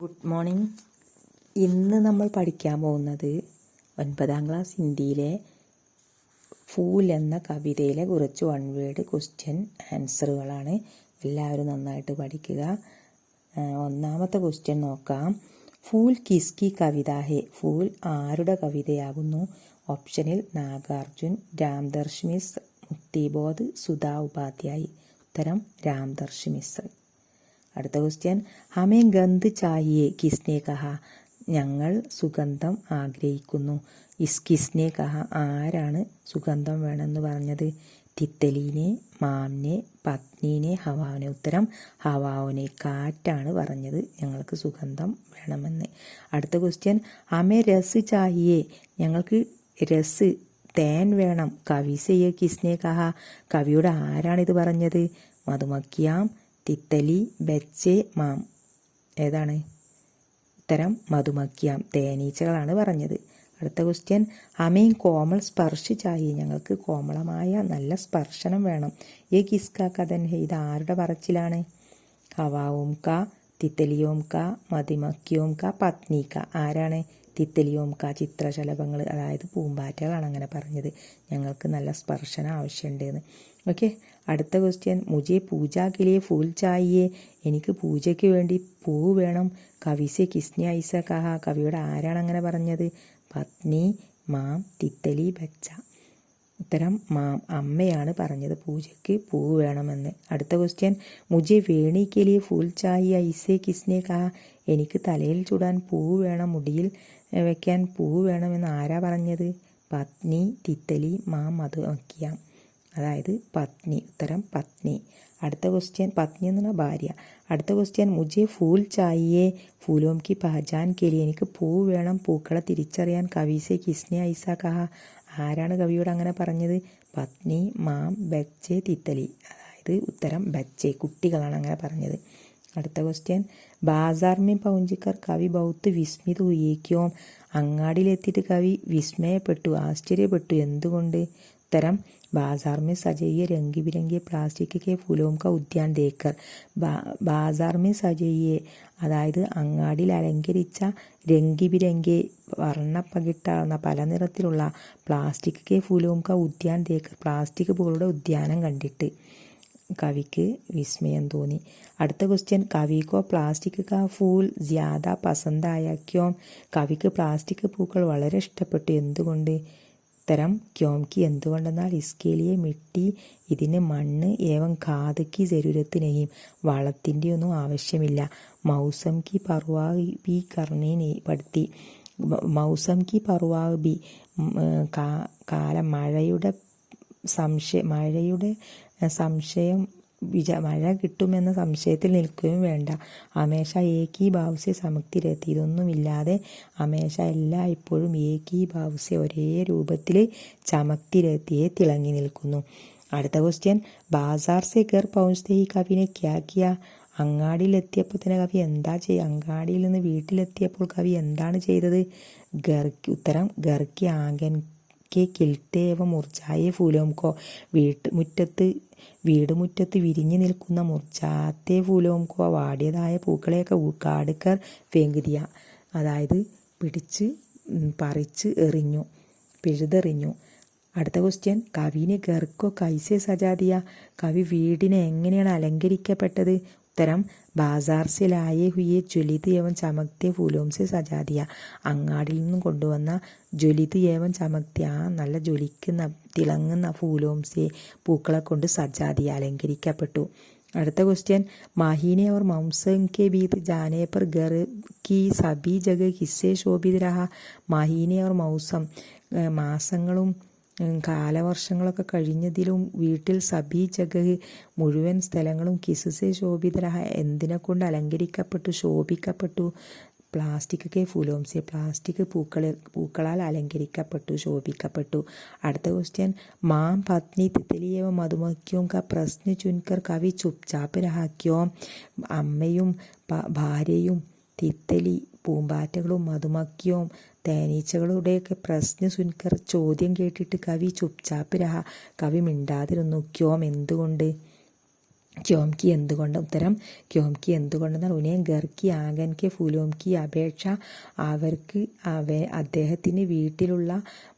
Good morning ഇന്ന് നമ്മൾ പഠിക്കാൻ പോകുന്നത് ഒൻപതാം ക്ലാസ് ഹിന്ദിയിലെ ഫൂൽ എന്ന കവിതയിലെ കുറച്ച് വൺ വേർഡ് ക്വസ്റ്റ്യൻ ആൻസറുകളാണ് എല്ലാവരും നന്നായിട്ട് പഠിക്കുക. ഒന്നാമത്തെ ക്വസ്റ്റ്യൻ നോക്കാം. ഫൂൽ കിസ്കി കവിത ഹെ. ഫൂൽ ആരുടെ കവിതയാകുന്നു? ഓപ്ഷനിൽ നാഗാർജുൻ രാംദർശ് മിസ് മുക്തിബോധ് സുധാ ഉപാധ്യായി. ഉത്തരം രാംദർശ് മിസ്. അടുത്ത ക്വസ്റ്റ്യൻ ഹമേ ഗന്ധ് ചാഹിയെ കിസ്നെ കഹ. ഞങ്ങൾ സുഗന്ധം ആഗ്രഹിക്കുന്നു. ഇസ് കിസ്നെ കഹ ആരാണ് സുഗന്ധം വേണമെന്ന് പറഞ്ഞത്? തിത്തലീനെ മാമിനെ പത്നീനെ ഹവാവിനെ. ഉത്തരം ഹവാവിനെ കാറ്റാണ് പറഞ്ഞത്. ഞങ്ങൾക്ക് സുഗന്ധം വേണമെന്ന്. അടുത്ത ക്വസ്റ്റ്യൻ ഹമേ രസ് ചാഹിയെ ഞങ്ങൾക്ക് രസ് തേൻ വേണം. കവി കിസ്നെ കഹ. കവിയുടെ ആരാണിത് പറഞ്ഞത്? മധുമക്കിയാം തിത്തലി ബച്ചെ മാം. ഏതാണ്? ഉത്തരം മധുമക്കിയാം. തേനീച്ചകളാണ് പറഞ്ഞത്. അടുത്ത ക്വസ്റ്റ്യൻ അമീൻ കോമൾ സ്പർശിച്ചായി. ഞങ്ങൾക്ക് കോമളമായ നല്ല സ്പർശനം വേണം. ഏ കിസ്ക കഥൻ? ഇത് ആരുടെ പറച്ചിലാണ്? ഹവാവും ക തിത്തലിയോം ക മതിമക്കിയോം ക പത്നിക്ക ആരാണ്? തിത്തലിയോം ക ചിത്രശലഭങ്ങൾ അതായത് പൂമ്പാറ്റകളാണ് അങ്ങനെ പറഞ്ഞത്. ഞങ്ങൾക്ക് നല്ല സ്പർശനം ആവശ്യമുണ്ടെന്ന് ഓക്കെ അടുത്ത ക്വസ്റ്റ്യൻ മുജെ പൂജാക്കിലെ ഫൂൽ ചായയെ എനിക്ക് പൂജയ്ക്ക് വേണ്ടി പൂ വേണം. കവിസെ കിസ്നി ഐസ കഹ. കവിയുടെ ആരാണ് അങ്ങനെ പറഞ്ഞത്? പത്നി മാം തിത്തലി ബച്ച. ഉത്തരം മാം അമ്മയാണ് പറഞ്ഞത് പൂജയ്ക്ക് പൂ വേണമെന്ന്. അടുത്ത ക്വസ്റ്റ്യൻ മുജെ വേണിക്കലിയ ഫൂൽ ചായ ഐസെ കിസ്നെ കാ എനിക്ക് തലയിൽ ചൂടാൻ പൂ വേണം. മുടിയിൽ വയ്ക്കാൻ പൂ വേണമെന്ന് ആരാ പറഞ്ഞത്? പത്നി തിത്തലി മാം മധുമക്കിയാം അതായത് പത്നി ഉത്തരം പത്നി. അടുത്ത ക്വസ്റ്റ്യൻ പത്നി എന്നുള്ള ഭാര്യ. അടുത്ത ക്വസ്റ്റ്യൻ മുജെ ഫൂൽ ചായയെ ഫൂലോം കി പഹചാൻ കെലി എനിക്ക് പൂ വേണം പൂക്കളെ തിരിച്ചറിയാൻ കവിസെ കിസ്നെ ഐസ കഹ ആരാണ് കവിയോട് അങ്ങനെ പറഞ്ഞത്? പത്നി മാം ബച്ചെ തിത്തലി. അതായത് ഉത്തരം ബച്ചെ കുട്ടികളാണ് അങ്ങനെ പറഞ്ഞത്. അടുത്ത ക്വസ്റ്റ്യൻ ബാസാർമി പൗഞ്ചിക്കർ കവി ബൗത്ത് വിസ്മിത് ഉയക്കോം അങ്ങാടിയിലെത്തിയിട്ട് കവി വിസ്മയപ്പെട്ടു ആശ്ചര്യപ്പെട്ടു. എന്തുകൊണ്ട്? ഉത്തരം बाजार में सजाइए रंगी बिरंगे प्लास्टिक के फूलों का उद्यान देखकर ബാ- ബാസാർ മേ സജയ്യെ അതായത് അങ്ങാടിയിൽ അലങ്കരിച്ച രംഗി ബിരങ്കെ വർണ്ണപ്പകിട്ടാർന്ന പല നിറത്തിലുള്ള പ്ലാസ്റ്റിക് കെ ഫൂലോം ക ഉദ്യാൻ തേക്കർ പ്ലാസ്റ്റിക് പൂക്കളുടെ ഉദ്യാനം കണ്ടിട്ട് കവിക്ക് വിസ്മയം തോന്നി അടുത്ത ക്വസ്റ്റ്യൻ കവിക്കോ പ്ലാസ്റ്റിക് കാ ഫൂൽ ജ്യാദ പസന്തായ ക്യോം കവിക്ക് പ്ലാസ്റ്റിക് പൂക്കൾ വളരെ ഇഷ്ടപ്പെട്ടു എന്തുകൊണ്ട് ഉത്തരം ക്യോംകി എന്തുകൊണ്ടെന്നാൽ ഇസ്കേലിയെ മിട്ടി ഇതിന് മണ്ണ് ഏവം ഖാദക്ക് ജരൂരത്ത് വളത്തിന്റെ ഒന്നും ആവശ്യമില്ല. മൗസം കി പർവാ ബി കർണി പഠിത്തി മ- മൗസം കി പർവാ ബി കാലം മഴയുടെ സംശയ മഴയുടെ സംശയം വിച മഴ കിട്ടുമെന്ന സംശയത്തിൽ നിൽക്കുകയും വേണ്ട. അമേഷ ഏകീ ബാവുസെ സമക്തി രത്തി ഇതൊന്നുമില്ലാതെ അമേഷ എല്ലായ്പ്പോഴും ഏകീ ഭാവസ്യ ഒരേ രൂപത്തിൽ ചമക്തിരെത്തിയെ തിളങ്ങി നിൽക്കുന്നു. അടുത്ത ക്വസ്റ്റ്യൻ ബാസാർ സെ ഗർ പൗഞ്ച് ഈ കവിനെ ക്യാ കിയ? അങ്ങാടിയിലെത്തിയപ്പോൾ തന്നെ കവി എന്താ ചെയ്യുക അങ്ങാടിയിൽ നിന്ന് വീട്ടിലെത്തിയപ്പോൾ കവി എന്താണ് ചെയ്തത്? ഗർക്ക് ഉത്തരം ഗർക്കി ആങ്കൻ കെ കിൽത്തേവ മുർജായെ ഫൂലോംകോ. വീട്ട് മുറ്റത്ത് വീട് മുറ്റത്ത് വിരിഞ്ഞു നിൽക്കുന്ന മുർജാത്തെ ഫൂലോംകോ വാടിയതായ പൂക്കളെയൊക്കെ കാടുക്കർ വേങ്കുതിയ അതായത് പിടിച്ച് പറിച്ച് എറിഞ്ഞു പിഴുതെറിഞ്ഞു. അടുത്ത ക്വസ്റ്റ്യൻ കവിനെ ഗർക്കോ കൈസെ സജാതിയ. കവി വീടിനെ എങ്ങനെയാണ് അലങ്കരിക്കപ്പെട്ടത്? ഉത്തരം ബാസാർ സെ ഹുയെ ജ്വലിത് ഏവൻ ചമക്തി ഫൂലോം സെ സജാതിയ. അങ്ങാടിൽ നിന്നും കൊണ്ടുവന്ന ജ്വലിത് ഏവൻ ചമക്തി ആ നല്ല ജ്വലിക്കുന്ന തിളങ്ങുന്ന ഫൂലോം സെ പൂക്കളെ കൊണ്ട് സജാതിയ അലങ്കരിക്കപ്പെട്ടു. അടുത്ത ക്വസ്റ്റ്യൻ മാഹീനെ അവർ മംസം കെ ബീത് ജാനേപ്പർ ഗർ കി സബി ജഗ ഹിസ്സെ ശോഭിത് മാഹീനെ അവർ മൗസം മാസങ്ങളും കാലവർഷങ്ങളൊക്കെ കഴിഞ്ഞതിലും വീട്ടിൽ സബി ജഗഹ് മുഴുവൻ സ്ഥലങ്ങളും കിസുസെ ശോഭിതരഹ എന്തിനെ കൊണ്ട് അലങ്കരിക്കപ്പെട്ടു ശോഭിക്കപ്പെട്ടു? പ്ലാസ്റ്റിക് കെ ഫുലോംസി പ്ലാസ്റ്റിക് പൂക്കൾ പൂക്കളാൽ അലങ്കരിക്കപ്പെട്ടു ശോഭിക്കപ്പെട്ടു. അടുത്ത ക്വസ്റ്റ്യൻ മാം പത്നി തിത്തലിയവ മധുമക്കിയും ക പ്രശ്ന ചുൻകർ കവി ചുപ്ചാപ്പ് രഹാക്കിയോ. അമ്മയും ഭാര്യയും തിത്തലി പൂമ്പാറ്റകളും മധുമക്കിയും തേനീച്ചകളുടെയൊക്കെ പ്രശ്ന സുൻകർ ചോദ്യം കേട്ടിട്ട് കവി ചുപ്ചാപ്പ് രഹ കവി മിണ്ടാതിരുന്നു. ക്യോം എന്തുകൊണ്ട്? ക്യോംകി എന്തുകൊണ്ട് ഉത്തരം? ക്യോംകി എന്തുകൊണ്ടെന്നാൽ ഉനയം ഗർക്കി ആഗൻകെ ഫുലോംകി അപേക്ഷ അവർക്ക് അവ അദ്ദേഹത്തിന് വീട്ടിലുള്ള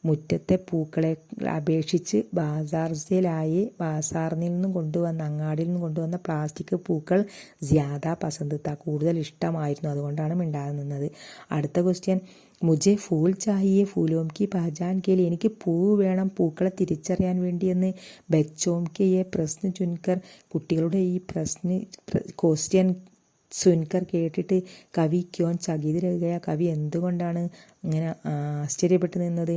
മുറ്റത്തെ പൂക്കളെ അപേക്ഷിച്ച് ബാസാർസിലായി ബാസാറിൽ നിന്നും കൊണ്ടുവന്ന അങ്ങാടിയിൽ നിന്നും കൊണ്ടുവന്ന പ്ലാസ്റ്റിക് പൂക്കൾ ജ്യാദ പസന്തത്ത. കൂടുതൽ ഇഷ്ടമായിരുന്നു. അതുകൊണ്ടാണ് മിണ്ടാതെ നിന്നത്. അടുത്ത ക്വസ്റ്റ്യൻ മുജെ ഫൂൽ ചാഹിയെ ഫൂലോം കി പഹചാൻ കേലി. എനിക്ക് പൂ വേണം പൂക്കളെ തിരിച്ചറിയാൻ വേണ്ടിയെന്ന് ബച്ചോം കെ യെ പ്രശ്ന ചുൻകർ കുട്ടികളുടെ ഈ പ്രശ്ന ക്വസ്റ്റ്യൻ സുൻകർ കേട്ടിട്ട് കവി ക്യോൻ ചകിതിരകയ കവി എന്തുകൊണ്ടാണ് ഇങ്ങനെ ആശ്ചര്യപ്പെട്ടു നിന്നത്?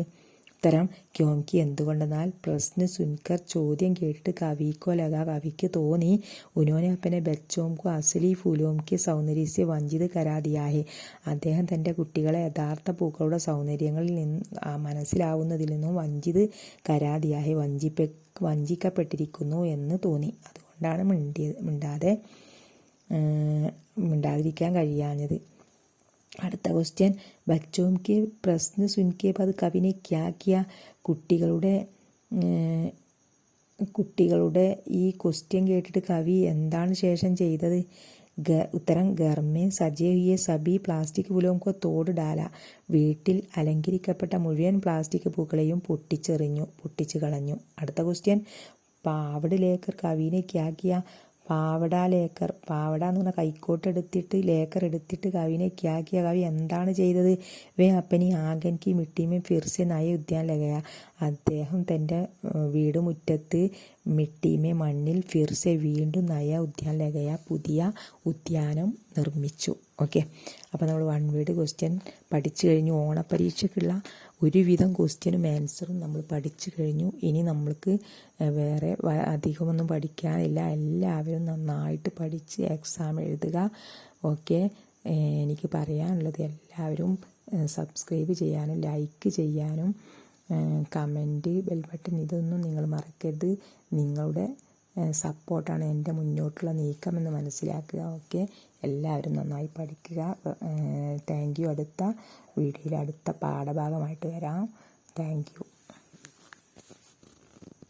ഉത്തരം ക്യോംകി എന്തുകൊണ്ടെന്നാൽ പ്രശ്ന സുൻകർ ചോദ്യം കേട്ടിട്ട് കവിക്കോ ലഗ കവിക്ക് തോന്നി. ഉനോനെ അപ്പനെ ബച്ചോംകു അസലി ഫുലോംക്ക് സൗന്ദര്യസ്യ വഞ്ചിത് കരാതിയാഹെ. അദ്ദേഹം തന്റെ കുട്ടികളെ യഥാർത്ഥ പൂക്കളുടെ സൗന്ദര്യങ്ങളിൽ നിന്ന് മനസ്സിലാവുന്നതിൽ നിന്നും വഞ്ചിത് കരാതിയാഹെ വഞ്ചിപ്പെ വഞ്ചിക്കപ്പെട്ടിരിക്കുന്നു എന്ന് തോന്നി. അതുകൊണ്ടാണ് മിണ്ടിയത് മിണ്ടാതെ മിണ്ടാതിരിക്കാൻ കഴിയാഞ്ഞത്. അടുത്ത ക്വസ്റ്റ്യൻ ബച്ചോം കെ പ്രശ്ന സുൻകെ പത് കവിനെ ക്യാ ക്യാ കുട്ടികളുടെ കുട്ടികളുടെ ഈ ക്വസ്റ്റ്യൻ കേട്ടിട്ട് കവി എന്താണ് ശേഷം ചെയ്തത്? ഗ ഉത്തരം ഗർമേ സജേ സബി പ്ലാസ്റ്റിക് പുലോംകോ തോട് ഡാല. വീട്ടിൽ അലങ്കരിക്കപ്പെട്ട മുഴുവൻ പ്ലാസ്റ്റിക് പൂക്കളെയും പൊട്ടിച്ചെറിഞ്ഞു പൊട്ടിച്ചു കളഞ്ഞു. അടുത്ത ക്വസ്റ്റ്യൻ പാവട് ലേക്കർ കവിനെ ക്യാ ക്യാ പാവട ലേക്കർ പാവട എന്ന് പറഞ്ഞാൽ കൈക്കോട്ട് എടുത്തിട്ട് ലേക്കർ എടുത്തിട്ട് കവിനെ ക്യാക്കിയ കവി എന്താണ് ചെയ്തത്? വേ അപ്പനി ആഗൻകി മിട്ടിമേ ഫിർസെ നായ ഉദ്യാൻ ലഗയ. അദ്ദേഹം തന്റെ വീട് മുറ്റത്ത് മിട്ടിമേ മണ്ണിൽ ഫിർസെ വീണ്ടും നയ ഉദ്യാൻ ലഗയ പുതിയ ഉദ്യാനം നിർമ്മിച്ചു. ഓക്കെ. അപ്പോൾ നമ്മൾ വൺ വേഡ് ക്വസ്റ്റ്യൻ പഠിച്ചു കഴിഞ്ഞു. ഓണപ്പരീക്ഷയ്ക്കുള്ള ഒരുവിധം ക്വസ്റ്റ്യനും ആൻസറും നമ്മൾ പഠിച്ചു കഴിഞ്ഞു. ഇനി നമ്മൾക്ക് വേറെ അധികമൊന്നും പഠിക്കാനില്ല. എല്ലാവരും നന്നായിട്ട് പഠിച്ച് എക്സാം എഴുതുക. ഓക്കെ എനിക്ക് പറയാനുള്ളത് എല്ലാവരും സബ്സ്ക്രൈബ് ചെയ്യാനും ലൈക്ക് ചെയ്യാനും കമന്റ് ബെൽബട്ടൺ ഇതൊന്നും നിങ്ങൾ മറക്കരുത്. നിങ്ങളുടെ സപ്പോർട്ടാണ് എന്റെ മുന്നോട്ടുള്ള നീക്കം എന്ന് മനസ്സിലാക്കുക. ഓക്കെ. എല്ലാവരും നന്നായി പഠിക്കുക. Thank you. അടുത്ത വീഡിയോയിൽ അടുത്ത പാഠഭാഗമായിട്ട് വരാം. Thank you.